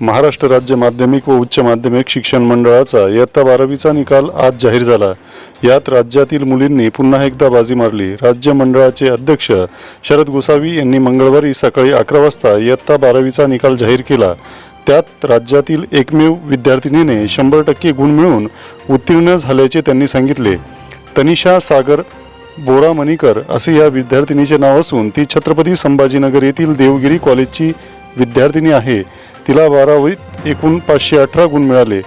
महाराष्ट्र राज्य माध्यमिक व उच्च माध्यमिक शिक्षण मंडळाचा इयत्ता बारावीचा निकाल आज जाहीर झाला. यात राज्यातील मुलींनी पुन्हा एकदा बाजी मारली. राज्य मंडळाचे अध्यक्ष शरद गोसावी यांनी मंगळवारी सकाळी अकरा वाजता इयत्ता बारावीचा निकाल जाहीर केला. त्यात राज्यातील एकमेव विद्यार्थिनीने शंभर टक्के गुण मिळवून उत्तीर्ण झाल्याचे त्यांनी सांगितले. तनिषा सागर बोरा मणिकर असे या विद्यार्थिनीचे नाव असून ती छत्रपती संभाजीनगर येथील देवगिरी कॉलेजची विद्यार्थिनी आहे. तिला बारावीत एकूण पाचशे अठरा गुण मिळाले.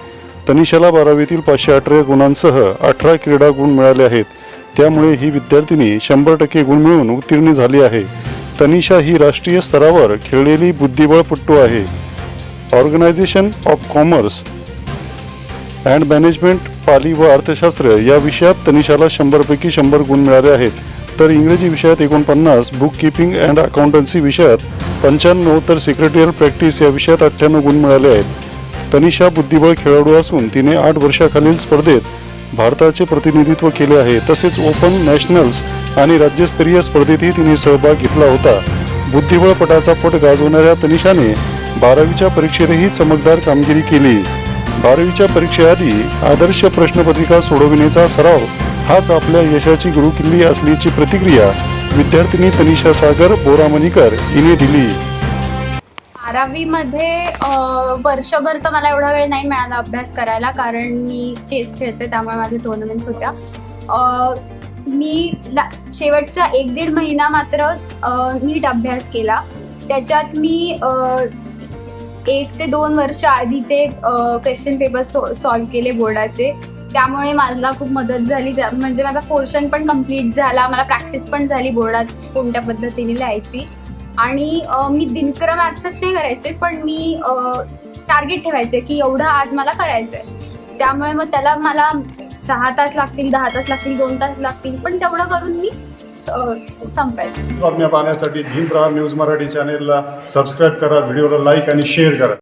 तनिषाला बारावीतील पाचशे अठरा गुणांसह अठरा क्रीडा गुण मिळाले आहेत. त्यामुळे ही विद्यार्थिनी शंभर टक्के गुण मिळवून उत्तीर्ण झाली आहे. तनिषा ही राष्ट्रीय स्तरावर खेळलेली बुद्धिबळपट्टू आहे. Organization of commerce and management Pali व अर्थशास्त्र या विषयात तनिषाला शंभरपैकी शंभर गुण मिळाले आहेत. तर इंग्रजी विषयात एकोणपन्नास बुक किपिंग अँड अकाउंटन्सी विषयात पंच्याण्णव तर सेक्रेटरियल प्रॅक्टिस या विषयात अठ्ठ्याण्णव गुण मिळाले आहेत. तनिषा बुद्धिबळ खेळाडू असून तिने आठ वर्षाखालील स्पर्धेत भारताचे प्रतिनिधित्व केले आहे. तसेच ओपन नॅशनल्स आणि राज्यस्तरीय स्पर्धेतही तिने सहभाग घेतला होता. बुद्धिबळपटाचा पट गाजवणाऱ्या तनिषाने बारावीच्या परीक्षेतही चमकदार कामगिरी केली. बारावीच्या परीक्षेआधी आदर्श प्रश्नपत्रिका सोडविण्याचा सराव हाच आपल्या यशाची गुरुकिल्ली असल्याची प्रतिक्रिया विद्यार्थिनी तनिषा सागर बोरामणीकर हिने दिली. बारावीमध्ये वर्षभर तर मला एवढा वेळ नाही मिळाला अभ्यास करायला कारण मी चेस खेळते त्यामुळे माझ्या टुर्नामेंट्स होत्या. मी ला शेवटचा एक दीड महिना मात्र नीट अभ्यास केला. त्याच्यात मी एक ते दोन वर्ष आधीचे क्वेश्चन पेपर सो सॉल्व केले बोर्डाचे. त्यामुळे मला खूप मदत झाली. म्हणजे माझा पोर्शन पण कंप्लीट झाला. मला प्रॅक्टिस पण झाली बोर्डात कोणत्या पद्धतीने लिहायची. आणि मी दिनक्रम आजच करायचे पण मी टार्गेट ठेवायचे की एवढं आज मला करायचंय. त्यामुळे मग त्याला मला सहा तास लागतील दहा तास लागतील दोन तास लागतील पण तेवढं करून मी संपायचे संपायचं. बातम्या पाहण्यासाठी भीमप्रहार न्यूज मराठी चॅनेलला सबस्क्राईब करा व्हिडिओला लाईक आणि शेअर करा.